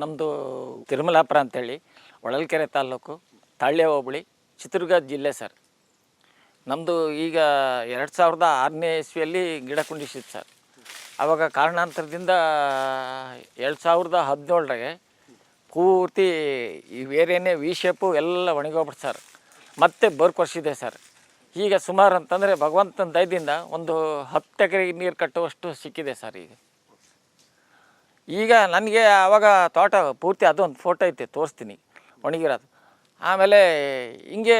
ನಮ್ಮದು ತಿರುಮಲಾಪುರ ಅಂತೇಳಿ, ಹೊಳಲ್ಕೆರೆ ತಾಲೂಕು ತಾಳ್ಯ ಹೋಬಳಿ ಚಿತ್ರದುರ್ಗ ಜಿಲ್ಲೆ ಸರ್. ನಮ್ಮದು ಈಗ ಎರಡು ಸಾವಿರದ ಆರನೇ ಇಸ್ವಿಯಲ್ಲಿ ಗಿಡ ಕುಂಡಿಸಿತ್ತು ಸರ್. ಆವಾಗ ಕಾರಣಾಂತರದಿಂದ ಎರಡು ಸಾವಿರದ ಹದಿನೇಳರಾಗೆ ಪೂರ್ತಿ ಈ ಬೇರೆಯೇ ವಿ ಶೇಪು ಎಲ್ಲ ಒಣಗೋಗ್ಬಿಟ್ಟು ಸರ್. ಮತ್ತೆ ಬರ್ಕೊರ್ಸಿದೆ ಸರ್. ಈಗ ಸುಮಾರು ಅಂತಂದರೆ ಭಗವಂತನ ದಯದಿಂದ ಒಂದು ಹತ್ತು ಎಕರೆ ನೀರು ಕಟ್ಟುವಷ್ಟು ಸಿಕ್ಕಿದೆ ಸರ್ ಈಗ. ಈಗ ನನಗೆ ಆವಾಗ ತೋಟ ಪೂರ್ತಿ ಅದೊಂದು ಫೋಟೋ ಐತೆ, ತೋರಿಸ್ತೀನಿ. ಒಣಗಿರೋದು. ಆಮೇಲೆ ಹಿಂಗೆ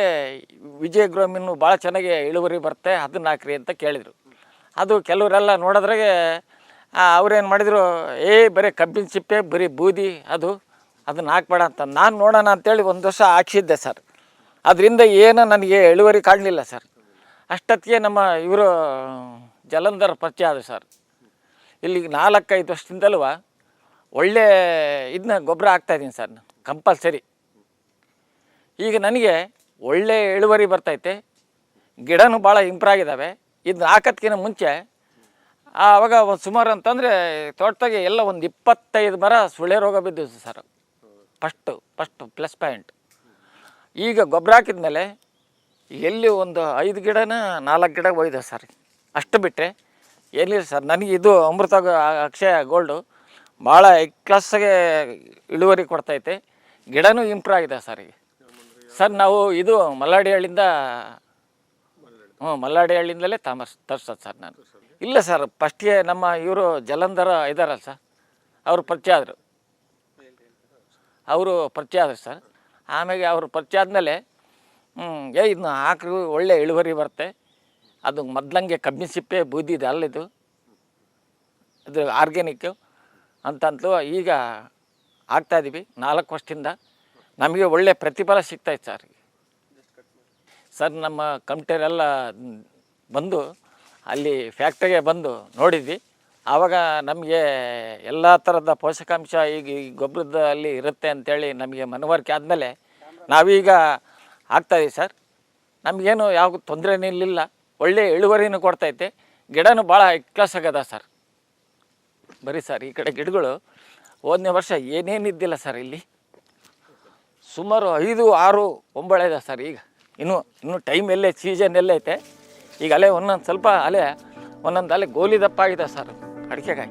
ವಿಜಯ ಗ್ರೋಮಿನ್ನು ಭಾಳ ಚೆನ್ನಾಗಿ ಇಳುವರಿ ಬರುತ್ತೆ, ಅದನ್ನ ಹಾಕ್ರಿ ಅಂತ ಕೇಳಿದರು. ಅದು ಕೆಲವರೆಲ್ಲ ನೋಡಿದ್ರಾಗೆ ಅವ್ರೇನು ಮಾಡಿದರು, ಏ, ಬರೀ ಕಬ್ಬಿನ ಸಿಪ್ಪೆ, ಬರೀ ಬೂದಿ, ಅದು, ಅದನ್ನ ಹಾಕ್ಬೇಡ ಅಂತ. ನಾನು ನೋಡೋಣ ಅಂತೇಳಿ ಒಂದು ವರ್ಷ ಹಾಕ್ಸಿದ್ದೆ ಸರ್. ಅದರಿಂದ ಏನು ನನಗೆ ಇಳುವರಿ ಕಾಣಲಿಲ್ಲ ಸರ್. ಅಷ್ಟೊತ್ತಿಗೆ ನಮ್ಮ ಇವರು ಜಲಂಧರ್ ಪರಿಚಯ ಆದರು ಸರ್. ಇಲ್ಲಿಗೆ ನಾಲ್ಕೈದು ವರ್ಷದಿಂದಲೂ ಒಳ್ಳೆ ಇದನ್ನ ಗೊಬ್ಬರ ಹಾಕ್ತಾಯಿದ್ದೀನಿ ಸರ್ ನಾನು, ಕಂಪಲ್ಸರಿ. ಈಗ ನನಗೆ ಒಳ್ಳೆ ಇಳುವರಿ ಬರ್ತೈತೆ, ಗಿಡನೂ ಭಾಳ ಇಂಪ್ರೂವ್ ಆಗಿದ್ದಾವೆ ಇದನ್ನ ಹಾಕೋದ್ಕಿಂತ ಮುಂಚೆ ಆವಾಗ ಒಂದು ಸುಮಾರು ಅಂತಂದರೆ ತೋಟದಾಗೆ ಎಲ್ಲ ಒಂದು ಇಪ್ಪತ್ತೈದು ಮರ ಸುಳೆ ರೋಗ ಬಿದ್ದಿತ್ತು sir. First first plus point ಈಗ ಗೊಬ್ಬರ ಹಾಕಿದ ಮೇಲೆ ಎಲ್ಲಿ ಒಂದು ಐದು ಗಿಡನ ನಾಲ್ಕು ಗಿಡ ಹೋಯ್ದೆ ಸರ್. ಅಷ್ಟು ಬಿಟ್ಟರೆ ಎಲ್ಲಿ ಸರ್, ನನಗೆ ಇದು ಅಮೃತ ಅಕ್ಷಯ ಗೋಲ್ಡು ಭಾಳ ಕ್ಲಾಸಾಗೆ ಇಳುವರಿ ಕೊಡ್ತೈತೆ. ಗಿಡನೂ ಇಂಪ್ರೂವ್ ಆಗಿದೆ ಸರ್ ಸರ್, ನಾವು ಇದು ಮಲ್ಲಾಡಿ ಹಳ್ಳಿಂದ ಹ್ಞೂ ಮಲ್ಲಾಡಿ ಹಳ್ಳಿಂದಲೇ ತಾಮಸ್, ತರ್ಸೋದು ಸರ್ ನಾನು. ಇಲ್ಲ ಸರ್ ಫಸ್ಟ್ಗೆ ನಮ್ಮ ಇವರು ಜಲಂಧರ ಇದಾರಲ್ಲ ಸರ್, ಅವರು ಪರಿಚಯ ಆದರು. ಅವರು ಪರಿಚಯ ಆದರು ಸರ್. ಆಮೇಲೆ ಅವರು ಪರಿಚಯ ಆದಮೇಲೆ ಏ ಇದನ್ನ ಹಾಕ್ರಿ, ಒಳ್ಳೆ ಇಳುವರಿ ಬರುತ್ತೆ. ಅದು ಮೊದ್ಲಂಗೆ ಕಬ್ಬಿನ ಸಿಪ್ಪೆ ಬೂದಿ ಇದೆ. ಅಲ್ಲಿದು ಇದು ಆರ್ಗ್ಯಾನಿಕ್ಕು ಅಂತಂತಲೂ ಈಗ ಆಗ್ತಾಯಿದ್ದೀವಿ ನಾಲ್ಕು ವರ್ಷದಿಂದ ನಮಗೆ ಒಳ್ಳೆಯ ಪ್ರತಿಫಲ ಸಿಗ್ತಾ ಇತ್ತು ಸರ್. ಸರ್, ನಮ್ಮ ಕಮಿಟಿಯವರೆಲ್ಲ ಬಂದು ಅಲ್ಲಿ ಫ್ಯಾಕ್ಟ್ರಿಗೆ ಬಂದು ನೋಡಿದ್ವಿ. ಆವಾಗ ನಮಗೆ ಎಲ್ಲ ಥರದ ಪೋಷಕಾಂಶ ಈಗ ಈ ಗೊಬ್ಬರದಲ್ಲಿ ಇರುತ್ತೆ ಅಂತೇಳಿ ನಮಗೆ ಮನವರಿಕೆ ಆದಮೇಲೆ ನಾವೀಗ ಆಗ್ತಾಯಿದ್ದೀವಿ ಸರ್. ನಮಗೇನು ಯಾವ ತೊಂದರೆನೂ ಇರಲಿಲ್ಲ ಒಳ್ಳೆಯ ಇಳುವರಿನೂ ಕೊಡ್ತೈತೆ ಗಿಡನೂ ಭಾಳ ಕ್ಲಾಸ್ ಆಗದ ಸರ್. ಬರೀ ಸರ್, ಈ ಕಡೆ ಗಿಡಗಳು ಹೋದನೇ ವರ್ಷ ಏನೇನಿದ್ದಿಲ್ಲ ಸರ್ ಇಲ್ಲಿ? ಸುಮಾರು ಐದು, ಆರು ಒಂಬಳೆ ಇದೆ ಸರ್ ಈಗ. ಇನ್ನೂ ಇನ್ನೂ ಟೈಮ್ ಎಲ್ಲೇ ಸೀಸನ್ ಎಲ್ಲೈತೆ ಈಗ ಅಲೆ ಒಂದೊಂದು ಸ್ವಲ್ಪ ಅಲೆ, ಒಂದೊಂದು ಅಲೆ ಗೋಲಿ ದಪ್ಪ ಆಗಿದೆ ಸರ್ ಅಡಿಕೆಕಾಯಿ